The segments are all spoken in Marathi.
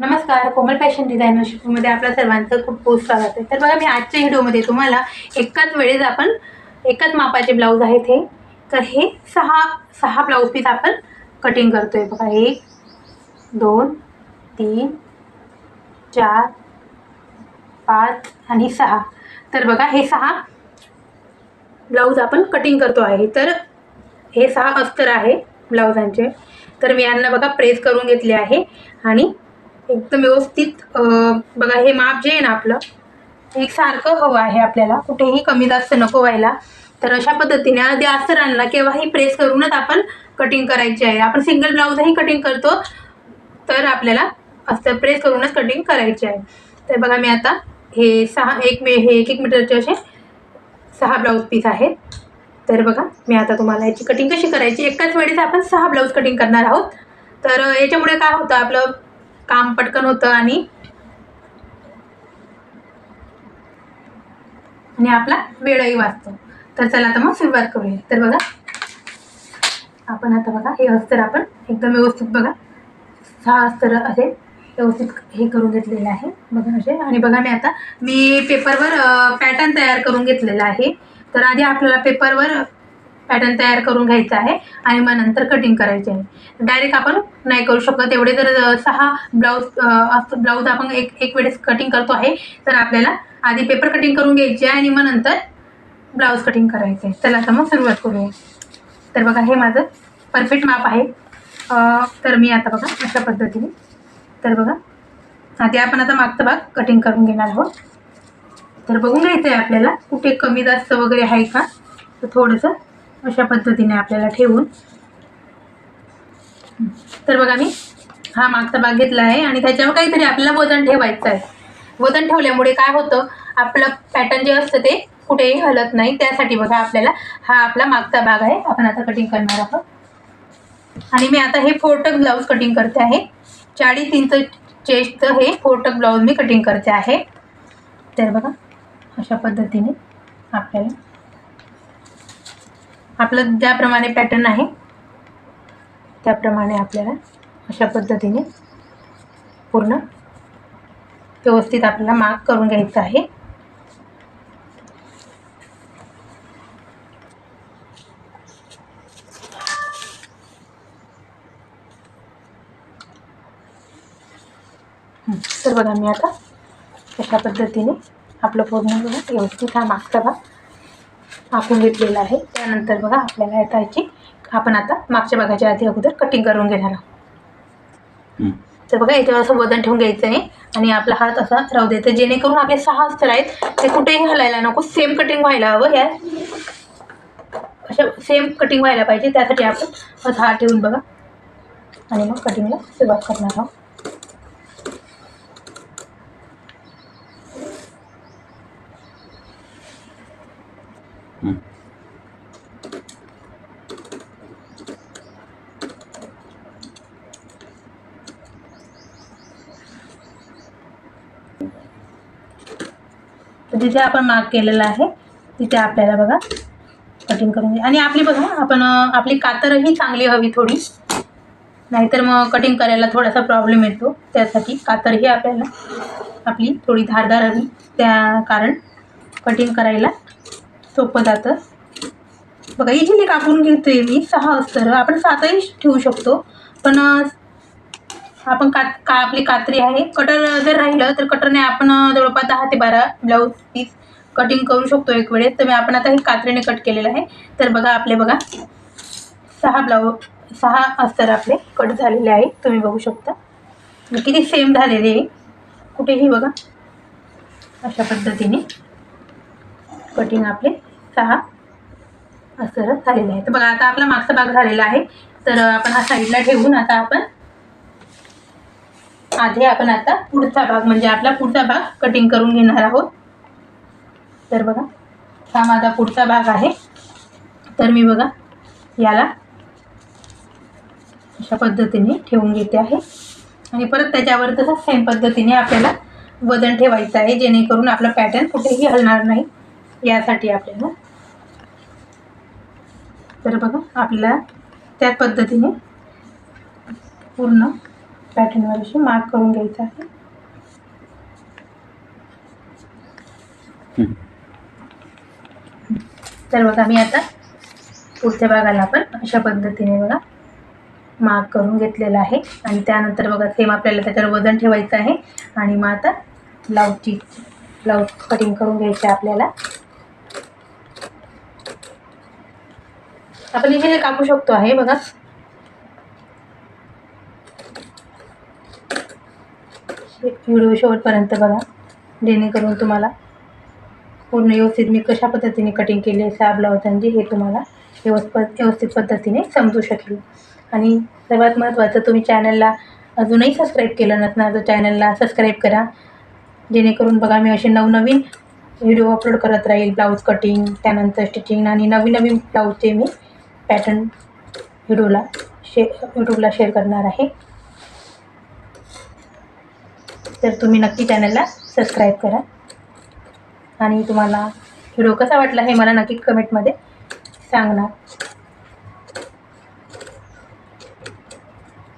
नमस्कार कोमल फॅशन डिझायनर शिकूमध्ये आपल्या सर्वांचं खूप खूप स्वागत आहे. तर बघा मी आजच्या व्हिडिओमध्ये तुम्हाला एकाच वेळेस आपण एकाच मापाचे ब्लाऊज आहेत हे. तर हे सहा सहा ब्लाऊज पीस आपण कटिंग करतो आहे बघा एक दोन तीन चार पाच आणि सहा. तर बघा हे सहा ब्लाऊज आपण कटिंग करतो आहे. तर हे सहा अस्तर आहे ब्लाऊजांचे. तर मी यांना बघा प्रेस करून घेतले आहे आणि एकदम व्यवस्थित बघा हे माप जे आहे ना आपलं एक सारखं हवं आहे आपल्याला. कुठेही कमी जास्त नको व्हायला. तर अशा पद्धतीने आधी अस्तरांना केव्हाही प्रेस करूनच आपण कटिंग करायची आहे. आपण सिंगल ब्लाऊजही कटिंग करतो तर आपल्याला अस्तर प्रेस करूनच कटिंग करायची आहे. तर बघा मी आता हे सहा एक मे हे एक एक मीटरचे असे सहा ब्लाऊज पीस आहेत. तर बघा मी आता तुम्हाला याची कटिंग कशी करायची? एकाच वेळेस आपण सहा ब्लाऊज कटिंग करणार आहोत. तर याच्यामुळे काय होतं आपलं काम पटकन होतं आणि आणि आपला वेळही वाचतो. तर चला आता मग सुरुवात करूया. तर बघा आपण आता बघा हे अस्तर आपण एकदम व्यवस्थित बघा. सहा अस्तर असे व्यवस्थित हे करून घेतलेले आहे. बघा असे. आणि बघा मी आता मी पेपरवर पॅटर्न तयार करून घेतलेला आहे. तर आधी आपल्याला पेपरवर पॅटर्न तयार करून घ्यायचा आहे आणि मग नंतर कटिंग करायचे आहे. डायरेक्ट आपण नाही करू शकत. एवढे जर सहा ब्लाऊज ब्लाऊज आपण एक एक वेळेस कटिंग करतो आहे तर आपल्याला आधी पेपर कटिंग करून घ्यायची आहे आणि मग नंतर ब्लाऊज कटिंग करायचे आहे. चला आता मग सुरुवात करूया. तर बघा हे माझं परफेक्ट माप आहे. तर मी आता बघा अशा पद्धतीने. तर बघा आधी आपण आता मागचा भाग कटिंग करून घेणार आहोत. तर बघून घ्यायचं आहे आपल्याला कुठे कमी जास्त वगैरे आहे का? तर थोडंसं अशा पद्धतीने आपल्याला ठेवून. तर बघा मी हा मागचा भाग घेतला आहे आणि त्याच्यावर काहीतरी आपल्याला वजन ठेवायचं आहे. वजन ठेवल्यामुळे काय होतं आपलं पॅटर्न जे असतं ते कुठेही हलत नाही. त्यासाठी बघा आपल्याला हा आपला मागचा भाग आहे. आपण आता कटिंग करणार आहोत. आणि मी आता हे फोरटक ब्लाऊज कटिंग करते आहे. चाळीस इंच चेस्टचं हे फोरटक ब्लाऊज मी कटिंग करते आहे. तर बघा अशा पद्धतीने आपल्याला आपलं ज्याप्रमाणे पॅटर्न आहे त्याप्रमाणे आपल्याला अशा पद्धतीने पूर्ण व्यवस्थित आपल्याला मार्क करून घ्यायचं आहे. तर बघा मी आता अशा पद्धतीने आपलं पूर्ण व्यवस्थित हा मागचा भाग आखून घेतलेला आहे. त्यानंतर बघा आपल्याला आता याची आपण आता मागच्या भागाच्या आधी अगोदर कटिंग करून घेणार आहोत. तर बघा याच्यावर असं वजन ठेवून घ्यायचं आहे आणि आपला हात असा राहू द्यायचा जेणेकरून आपले सहा अस्तर आहेत ते कुठेही हलायला नको. सेम कटिंग व्हायला हवं. या अशा सेम कटिंग व्हायला पाहिजे. त्यासाठी आपण असं हात ठेवून बघा. आणि मग कटिंगला सुरुवात करणार आहोत. तर जिथे आपण मार्क केलेला आहे. तिथे आपल्याला बघा कटिंग करून आणि आपली बघा आपण आपली कातरही चांगली हवी थोडी. नाहीतर मग कटिंग करायला थोडासा प्रॉब्लेम येतो. त्यासाठी कातरही आपल्याला आपली थोडी धारदार हवी. त्या कारण कटिंग करायला सोपं जातं. बघा इझिली कापून घेते मी. सहा अस्तर आपण सातही ठेवू शकतो. पण आपण का का आपली कात्री आहे. कटर जर राहिलं तर कटरने आपण जवळपास दहा ते बारा ब्लाऊज पीस कटिंग करू शकतो एक वेळेस. तर मी आपण आता हे कात्रीने कट केलेलं आहे. तर बघा आपले बघा सहा ब्लाऊज सहा अस्तर आपले कट झालेले आहे. तुम्ही बघू शकता. किती सेम झालेले आहे. कुठेही बघा. अशा पद्धतीने कटिंग आपले सहा अस्तर झालेले आहे. तर बघा आता आपला मागचा भाग झालेला आहे. तर आपण हा साईडला ठेवून आता आपण आधी आपण आता पुढचा भाग म्हणजे आपला पुढचा भाग कटिंग करून घेणार आहोत. तर बघा हा माझा पुढचा भाग आहे. तर मी बघा याला अशा पद्धतीने ठेवून घेते आहे. आणि परत त्याच्यावर तसं सेम पद्धतीने आपल्याला वजन ठेवायचं आहे जेणेकरून आपला पॅटर्न कुठेही हलणार नाही. यासाठी आपल्याला तर बघा आपल्याला त्या पद्धतीने पूर्ण पॅटर्नवर अशी मार्क करून घ्यायचं आहे. तर बघा मी आता पुढच्या भागाला पण अशा पद्धतीने बघा मार्क करून घेतलेला आहे. आणि त्यानंतर बघा सेम आपल्याला त्याच्यावर वजन ठेवायचं आहे. आणि मग आता ब्लाऊजची ब्लाऊज कटिंग करून घ्यायची आपल्याला. आपण इथे कापू शकतो आहे बघा व्हिडिओ शेवटपर्यंत बघा. जेणेकरून तुम्हाला पूर्ण व्यवस्थित मी कशा पद्धतीने कटिंग केली आहे सहा ब्लाऊजांची हे तुम्हाला व्यवस्थित व्यवस्थित पद्धतीने समजू शकेल. आणि सर्वात महत्त्वाचं तुम्ही चॅनलला अजूनही सबस्क्राईब केलं नसणार तर चॅनलला सबस्क्राईब करा. जेणेकरून बघा मी असे नवनवीन व्हिडिओ अपलोड करत राहील ब्लाऊज कटिंग त्यानंतर स्टिचिंग आणि नवीन नवीन ब्लाऊजचे मी पॅटर्न व्हिडिओला शे यूट्यूबला शेअर करणार आहे. तर तुम्ही नक्की चॅनलला सबस्क्राईब करा. आणि तुम्हाला व्हिडिओ कसा वाटला हे मला नक्की कमेंटमध्ये सांगणार.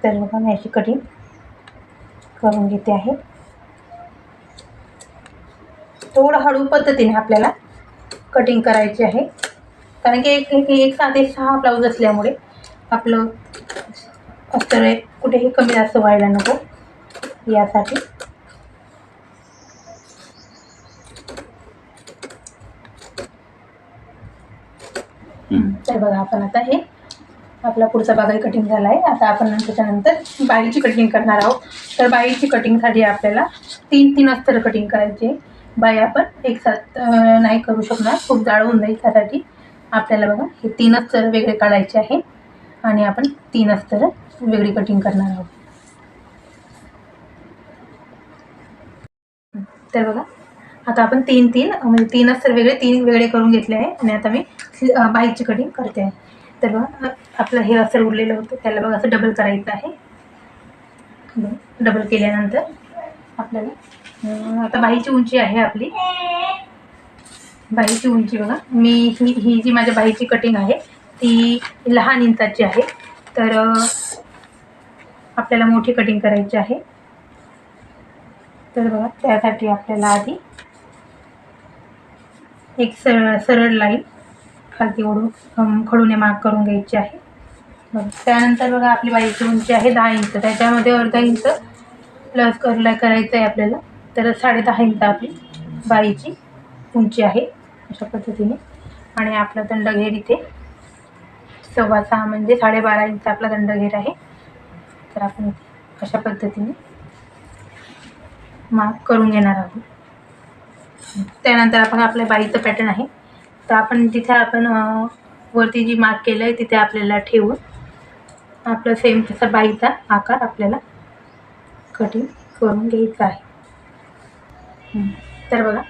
तर बघा मी अशी कटिंग करून घेते आहे. थोडं हळू पद्धतीने आपल्याला कटिंग करायची आहे. कारण की एक एक एक साधे सहा ब्लाऊज असल्यामुळे आपलं अस्तर कुठेही कमी जास्त व्हायला नको. यासाठी हं. तर बघा आपण आता हे आपला पुढचा बागाई कटिंग झाला आहे. आता आपण त्याच्यानंतर बाईची कटिंग करणार आहोत. तर बाईची कटिंगसाठी आपल्याला. तीन तीन अस्तर कटिंग करायचे बाई आपण एक साथ नाही करू शकणार. खूप जाळवून होऊन जाईल त्यासाठी. आपल्याला बघा हे तीन अस्तर वेगळे काढायचे आहे. आणि आपण तीन अस्तर वेगळी कटिंग करणार आहोत. तर बघा आता आपण तीन तीन म्हणजे तीनच तर वेगळे तीन वेगळे करून घेतले आहे. आणि आता मी बाईकची बाईची कटिंग करते आहे. तर बघा आपलं हे असं उरलेलं होतं. त्याला बघा असं डबल करायचं आहे. डबल केल्यानंतर आपल्याला आता बाईची उंची आहे आपली. बाईची उंची बघा. मी ही ही जी माझ्या बाईची कटिंग आहे ती लहान इंचाची आहे. तर आपल्याला मोठी कटिंग करायची आहे. तर बघा त्यासाठी आपल्याला आधी एक सरळ सरळ लाईन खालती ओढून खडूने मार्क करून घ्यायची आहे. त्यानंतर बघा आपली बाईची उंची आहे दहा इंच. त्याच्यामध्ये अर्धा इंच प्लस करला करायचं आहे आपल्याला. तर साडे दहा इंच आपली बाईची उंची आहे अशा पद्धतीने. आणि आपला दंडघेर इथे सव्वा सहा म्हणजे साडेबारा इंच आपला दंडघेर आहे. तर आपण अशा पद्धतीने मार्क करून घेणार आहोत. त्यानंतर आपण आपल्या बाईचं पॅटर्न आहे. तर आपण तिथे आपण वरती जी मार्क केलं आहे तिथे आपल्याला ठेवून आपलं सेम तसा बाईचा आकार आपल्याला कटिंग करून घ्यायचा आहे. तर बघा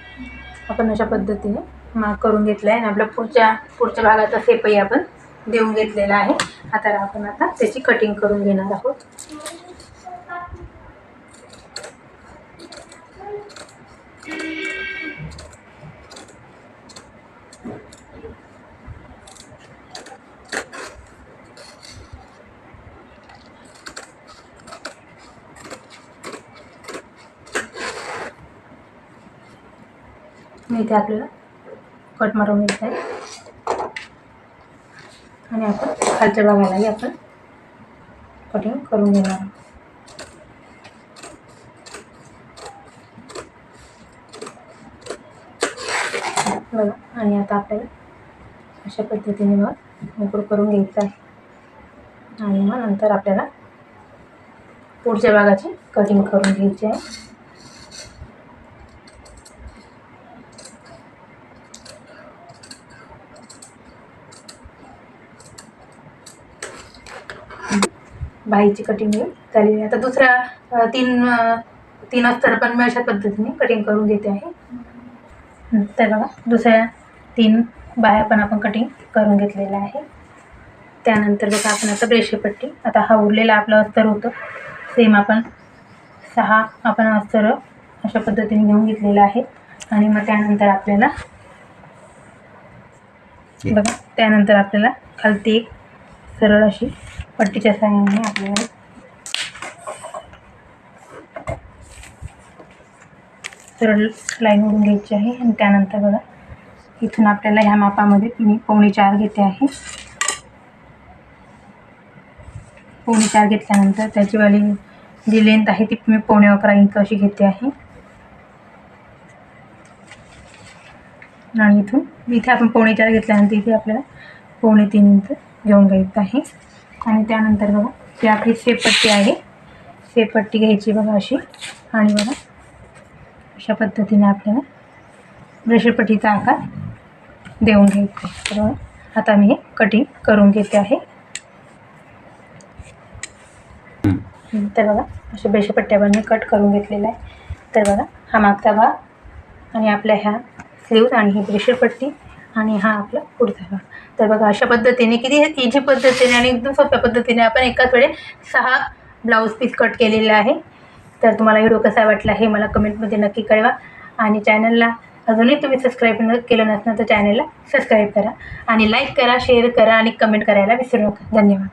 आपण अशा पद्धतीने मार्क करून घेतला आहे आणि आपल्या पुढच्या पुढच्या भागाचा सेपही आपण देऊन घेतलेला आहे. आता आपण आता त्याची कटिंग करून घेणार आहोत. मी इथे आपल्याला कट मारून घ्यायचं आहे. आणि आपण खालच्या भागालाही आपण कटिंग करून घेणार आहोत. बघा आणि आता आपल्याला अशा पद्धतीने मग मोकळ करून घ्यायचं आहे. आणि मग नंतर आपल्याला पुढच्या भागाची कटिंग करून घ्यायची आहे. बाईची कटिंग झालेली आहे. आता दुसऱ्या तीन तीन अस्तर पण मी अशा पद्धतीने कटिंग करून घेते आहे. तर बघा दुसऱ्या तीन बाया पण आपण कटिंग करून घेतलेल्या आहे. त्यानंतर बघा आपण आता ब्रेशेपट्टी आता हा उरलेला आपलं अस्तर होतं. सेम आपण सहा आपण अस्तर अशा पद्धतीने घेऊन घेतलेलं आहे. आणि मग त्यानंतर आपल्याला बघा त्यानंतर आपल्याला खालती एक सरळ अशी पट्टीच्या साह्याने आपल्याला. सरळ लाईन ओढून घ्यायची आहे आणि त्यानंतर बघा इथून आपल्याला ह्या मापामध्ये मी पोणे चार घेते आहे. पोणे चार घेतल्यानंतर त्याची वाली जी लेंथ आहे ती मी पोणे अकरा इंच अशी घेते आहे. आणि इथून इथे आपण पोणे चार घेतल्यानंतर इथे आपल्याला पोणे तीन इंच घेऊन घ्यायचं आहे. आणि त्यानंतर बघा ही आपली शेपट्टी आहे. शेपट्टी घ्यायची बघा अशी. आणि बघा अशा पद्धतीने आपल्याला ब्रशपट्टीचा आकार देऊन घ्यायचा आहे. तर आता मी हे कटिंग करून घेते आहे. तर बघा अशा ब्रशपट्ट्यावर मी कट करून घेतलेला आहे. तर बघा हा मागचा भाग आणि आपल्या ह्या स्लीव्ज आणि ही ब्रेशरपट्टी आणि हा आपला पुढचा भाग. तर बघा अशा पद्धतीने किती इझी पद्धतीने आणि एकदम सोप्या पद्धतीने आपण एकाच वेळे सहा ब्लाऊज पीस कट केलेला आहे. तर तुम्हाला व्हिडिओ कसा वाटला हे मला कमेंटमध्ये नक्की कळवा. आणि चॅनलला अजूनही तुम्ही सबस्क्राईब न केलं नसणार तर चॅनलला सबस्क्राईब करा. आणि लाईक करा शेअर करा आणि कमेंट करायला विसरू नका. धन्यवाद.